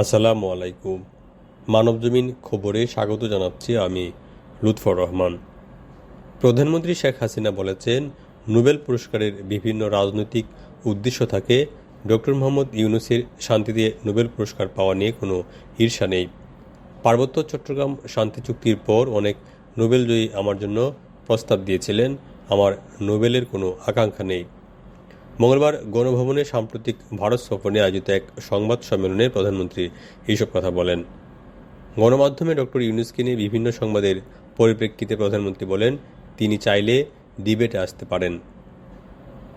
আসসালামু আলাইকুম। মানবজমিন খবরে স্বাগত জানাচ্ছি আমি লুৎফর রহমান। প্রধানমন্ত্রী শেখ হাসিনা বলেছেন, নোবেল পুরস্কারের বিভিন্ন রাজনৈতিক উদ্দেশ্য থাকে। ডক্টর মোহাম্মদ ইউনুসের শান্তি দিয়ে নোবেল পুরস্কার পাওয়া নিয়ে কোনো ঈর্ষা নেই। পার্বত্য চট্টগ্রাম শান্তি চুক্তির পর অনেক নোবেলজয়ী আমার জন্য প্রস্তাব দিয়েছিলেন। আমার নোবেলের কোনো আকাঙ্ক্ষা নেই। মঙ্গলবার গণভবনে সাম্প্রতিক ভারত সফরে আয়োজিত এক সংবাদ সম্মেলনে প্রধানমন্ত্রী এইসব কথা বলেন। গণমাধ্যমে ডক্টর ইউনুসকে নিয়ে বিভিন্ন সংবাদের পরিপ্রেক্ষিতে প্রধানমন্ত্রী বলেন, তিনি চাইলে ডিবেটে আসতে পারেন।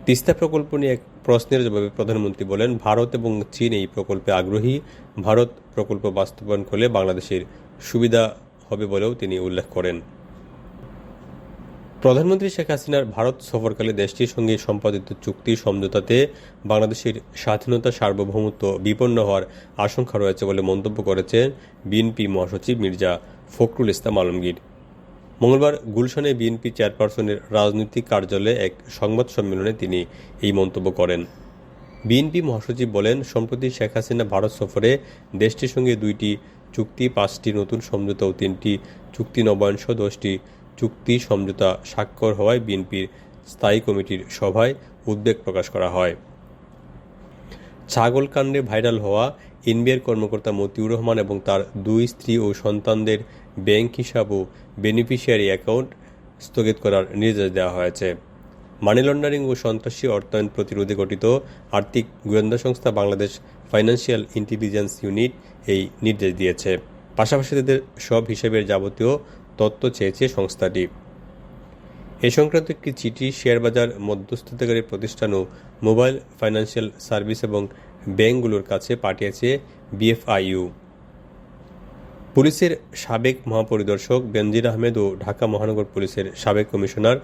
তিস্তা প্রকল্প নিয়ে এক প্রশ্নের জবাবে প্রধানমন্ত্রী বলেন, ভারত এবং চীন এই প্রকল্পে আগ্রহী। ভারত প্রকল্প বাস্তবায়ন করলে বাংলাদেশের সুবিধা হবে বলেও তিনি উল্লেখ করেন। প্রধানমন্ত্রী শেখ হাসিনার ভারত সফরকালে দেশটির সঙ্গে সম্পাদিত চুক্তি সমঝোতাতে বাংলাদেশের স্বাধীনতা সার্বভৌমত্ব বিপন্ন হওয়ার আশঙ্কা রয়েছে বলে মন্তব্য করেছেন বিএনপি মহাসচিব মির্জা ফখরুল ইসলাম আলমগীর। মঙ্গলবার গুলশানে বিএনপি চেয়ারপারসনের রাজনৈতিক কার্যালয়ে এক সংবাদ সম্মেলনে তিনি এই মন্তব্য করেন। বিএনপি মহাসচিব বলেন, সম্প্রতি শেখ হাসিনা ভারত সফরে দেশটির সঙ্গে দুইটি চুক্তি, পাঁচটি নতুন সমঝোতা ও তিনটি চুক্তি নবায়ন সহ দশটি চুক্তি, সমঝোতা স্বাক্ষর হওয়ায় বিএনপির স্থায়ী কমিটির সভায় উদ্বেগ প্রকাশ করা হয়। ছাগলকাণ্ডে ভাইরাল হওয়া এনবিআর কর্মকর্তা মতিউর রহমান এবং তার দুই স্ত্রী ও সন্তানদের ব্যাংক হিসাব ও বেনিফিশিয়ারি অ্যাকাউন্ট স্থগিত করার নির্দেশ দেওয়া হয়েছে। মানি লন্ডারিং ও সন্ত্রাসী অর্থায়ন প্রতিরোধে গঠিত আর্থিক গোয়েন্দা সংস্থা বাংলাদেশ ফাইন্যান্সিয়াল ইন্টেলিজেন্স ইউনিট এই নির্দেশ দিয়েছে। পাশাপাশি তাদের সব হিসেবের যাবতীয় তথ্য চেয়েছে সংস্থাটি। এ সংক্রান্ত একটি চিঠি শেয়ারবাজার মধ্যস্থতাকারী প্রতিষ্ঠান ও মোবাইল ফাইন্যান্সিয়াল সার্ভিস এবং ব্যাংকগুলোর কাছে পাঠিয়েছে বিএফআইইউ। পুলিশের সাবেক মহাপরিদর্শক বেনজির আহমেদ ও ঢাকা মহানগর পুলিশের সাবেক কমিশনার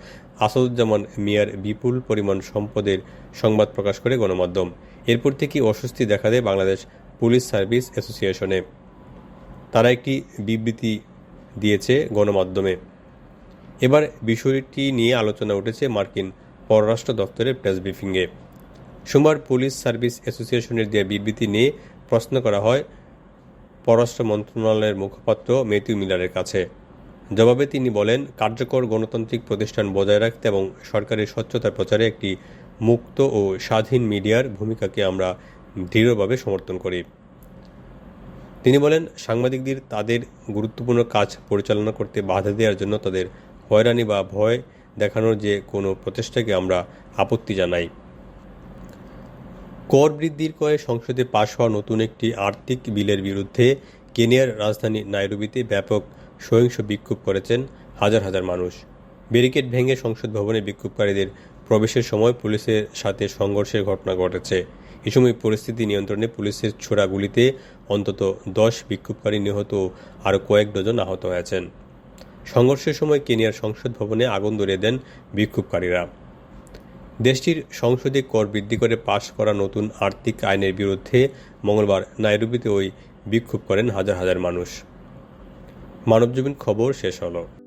আসাদুজ্জামান মিয়ার বিপুল পরিমাণ সম্পদের সংবাদ প্রকাশ করে গণমাধ্যম। এরপর থেকে অস্বস্তি দেখা দেয় বাংলাদেশ পুলিশ সার্ভিস অ্যাসোসিয়েশনে। তারা একটি বিবৃতি দিয়েছে গণমাধ্যমে। এবার বিষয়টি নিয়ে আলোচনা উঠেছে মার্কিন পররাষ্ট্র দপ্তরের প্রেস ব্রিফিংয়ে। সোমবার পুলিশ সার্ভিস অ্যাসোসিয়েশনের দেওয়া বিবৃতি নিয়ে প্রশ্ন করা হয় পররাষ্ট্র মন্ত্রণালয়ের মুখপাত্র মেথিউ মিলারের কাছে। জবাবে তিনি বলেন, কার্যকর গণতান্ত্রিক প্রতিষ্ঠান বজায় রাখতে এবং সরকারের স্বচ্ছতা প্রচারে একটি মুক্ত ও স্বাধীন মিডিয়ার ভূমিকাকে আমরা দৃঢ়ভাবে সমর্থন করি। তিনি বলেন, সাংবাদিকদের তাদের গুরুত্বপূর্ণ কাজ পরিচালনা করতে বাধা দেওয়ার জন্য তাদের হয়রানি বা ভয় দেখানোর যে কোনো প্রচেষ্টাকে আমরা আপত্তি জানাই। কর বৃদ্ধির কয়ে সংসদে পাশ হওয়া নতুন একটি আর্থিক বিলের বিরুদ্ধে কেনিয়ার রাজধানী নাইরোবিতে ব্যাপক সহিংস বিক্ষোভ করেছেন হাজার হাজার মানুষ। ব্যারিকেড ভেঙে সংসদ ভবনে বিক্ষোভকারীদের প্রবেশের সময় পুলিশের সাথে সংঘর্ষের ঘটনা ঘটেছে। এ সময় পরিস্থিতি নিয়ন্ত্রণে পুলিশের ছোড়া গুলিতে অন্তত দশ বিক্ষোভকারী নিহত আরও কয়েক ডজন আহত হয়েছেন। সংঘর্ষের সময় কেনিয়ার সংসদ ভবনে আগুন ধরিয়ে দেন বিক্ষোভকারীরা। দেশটির সংসদে কর বৃদ্ধি করে পাশ করা নতুন আর্থিক আইনের বিরুদ্ধে মঙ্গলবার নাইরুবিতে ওই বিক্ষোভ করেন হাজার হাজার মানুষ। মানবজীবন খবর শেষ হলো।